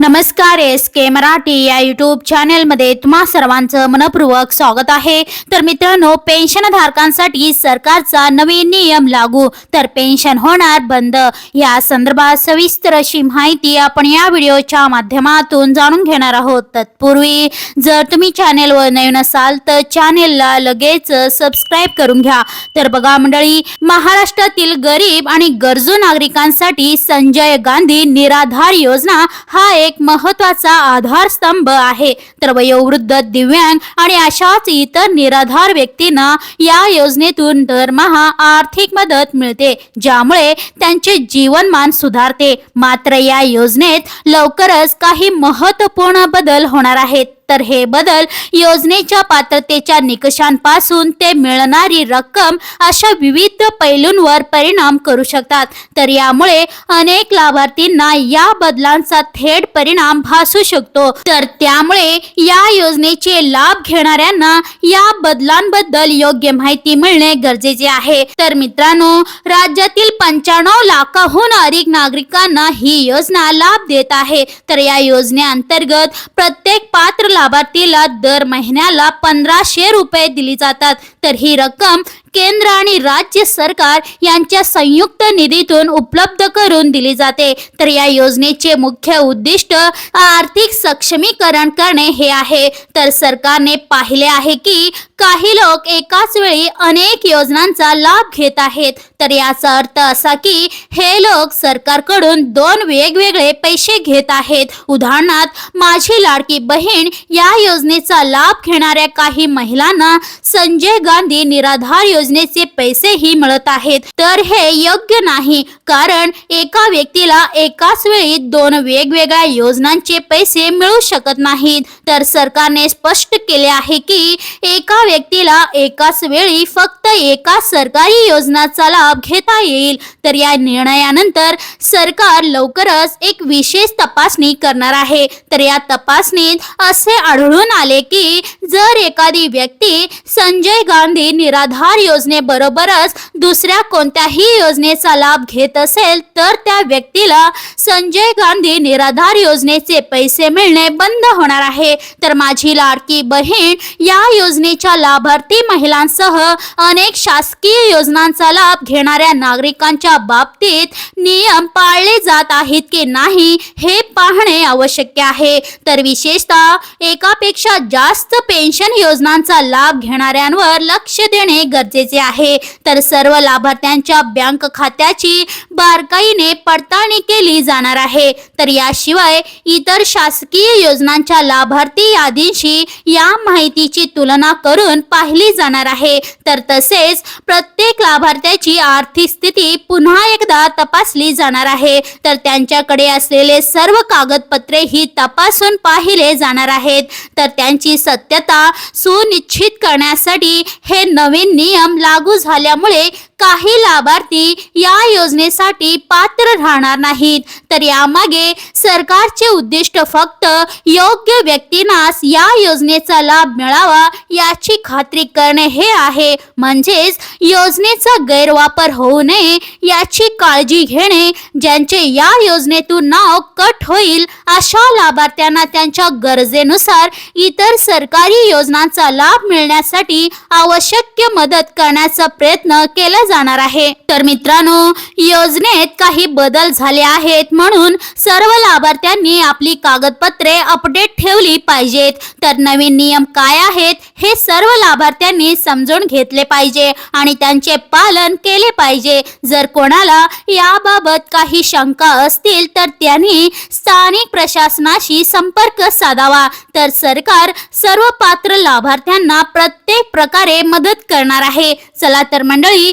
नमस्कार एस के मराठी या युट्यूब चॅनेलमध्ये तुम्हा सर्वांचं मनपूर्वक स्वागत आहे. तर मित्रांनो पेन्शन धारकांसाठी सरकारचा नवीन नियम लागू. तर पेन्शन होणार बंद. या संदर्भात सविस्तर अशी माहिती आपण या व्हिडिओच्या माध्यमातून जाणून घेणार आहोत. तत्पूर्वी जर तुम्ही चॅनेलवर नवीन असाल तर चॅनेलला लगेच सबस्क्राईब करून घ्या. तर बघा मंडळी महाराष्ट्रातील गरीब आणि गरजू नागरिकांसाठी संजय गांधी निराधार योजना हा एक महत्त्वाचा आधारस्तंभ आहे. तर वयोवृद्ध दिव्यांग आणि अशाच इतर निराधार व्यक्तींना या योजनेतून दरमहा आर्थिक मदत मिळते ज्यामुळे त्यांचे जीवनमान सुधारते. मात्र या योजनेत लवकरच काही महत्त्वपूर्ण बदल होणार आहेत. तर हे बदल योजनेच्या पात्रतेच्या निकषांपासून ते मिळणारी रक्कम अशा विविध पैलूंवर परिणाम करू शकतात. तर यामुळे अनेक लाभार्थींना या बदलांचा थेट परिणाम भासू शकतो. तर त्यामुळे या योजनेचे लाभ घेणाऱ्यांना या बदलांबद्दल योग्य माहिती मिळणे गरजेचे आहे. तर मित्रांनो राज्यातील पंच्याण्णव लाखाहून अधिक नागरिकांना ही योजना लाभ देत आहे. तर या योजनेअंतर्गत प्रत्येक पात्र लाभार्थीला दर महिन्याला पंधराशे रुपये दिली जातात. तर ही रक्कम केंद्र आणि राज्य सरकार यांच्या संयुक्त निधीतून उपलब्ध करून दिली जाते. तर या योजनेचे मुख्य उद्दिष्ट आर्थिक सक्षमीकरण करणे हे आहे. तर सरकारने पाहिले आहे की काही लोक एकाच वेळी अनेक योजनांचा लाभ घेत आहेत. तर याचा अर्थ असा की हे लोक सरकारकडून दोन वेगवेगळे पैसे घेत आहेत. उदाहरणार्थ माझी लाडकी बहीण या योजनेचा लाभ घेणाऱ्या काही महिलांना संजय गांधी निराधार योजनेचे पैसेही मिळत आहेत. तर हे योग्य नाही. कारण एका व्यक्तीला एकाच वेळी दोन वेगवेगळ्या योजनांचे पैसे मिळू शकत नाहीत. तर सरकारने स्पष्ट केले आहे की एका व्यक्तीला एकाच वेळी फक्त एका सरकारी योजनाचा लाभ घेता येईल. तर या निर्णयानंतर सरकार लवकरच एक विशेष तपासणी करणार आहे. तर या तपासणीत असे आढळून आले की जर एखादी व्यक्ती संजय गांधी निराधार योजनेबरोबरच दुसऱ्या कोणत्याही योजनेचा लाभ घेत असेल तर त्या व्यक्तीला संजय गांधी निराधार योजनेचे पैसे मिळणे बंद होणार आहे. तर माझी लाडकी बहीण या योजनेच्या लाभार्थी महिलांसह अनेक शासकीय योजनांचा लाभ घेणाऱ्या नागरिकांच्या बाबतीत नियम पाळले जात आहेत की नाही हे पाहणे आवश्यक आहे. तर विशेषतः एकापेक्षा जास्त पेन्शन योजनांचा लाभ घेणाऱ्यांवर लक्ष देणे गरजेचे आहे. तर सर्व लाभार्थ्यांच्या बँक खात्याची बारकाईने पडताळणी केली जाणार आहे. तर याशिवाय इतर शासकीय योजनांच्या लाभार्थी यादींशी या माहितीची तुलना करून पाहिली जाणार आहे. तर तसेच प्रत्येक लाभार्थ्याची आर्थिक स्थिती पुन्हा एकदा तपासली जाणार आहे. तर त्यांच्याकडे असलेले सर्व कागदपत्रे ही तपासून पाहिले जाणार आहेत. तर त्यांची सत्यता सुनिश्चित करण्यासाठी हे नवीन नियम लागू झाल्यामुळे काही लाभार्थी या योजनेसाठी पात्र राहणार नाहीत. तर यामागे सरकारचे उद्दिष्ट फक्त योग्य व्यक्तींनाच या योजनेचा लाभ मिळावा याची खात्री करणे हे आहे. म्हणजेच योजनेचा गैरवापर होऊ नये याची काळजी घेणे ज्यांचे या योजनेतून नाव कट होईल अशा लाभार्थ्यांना त्यांच्या गरजेनुसार इतर सरकारी योजनांचा लाभ मिळण्यासाठी आवश्यक मदत करण्याचा प्रयत्न केला जाणार आहे. तर मित्रांनो योजनेत काही बदल झाले आहेत म्हणून सर्व लाभार्थ्यांनी आपली कागदपत्रे अपडेट ठेवली पाहिजेत. तर नवीन नियम काय आहेत हे सर्व लाभार्थ्यांनी समजून घेतले पाहिजे आणि त्यांचे पालन केले पाहिजे. जर कोणाला याबाबत काही शंका असतील तर त्यांनी स्थानिक प्रशासनाशी संपर्क साधावा. तर सरकार सर्व पात्र लाभार्थ्यांना प्रत्येक प्रकारे मदत करणार आहे. चला तर मंडळी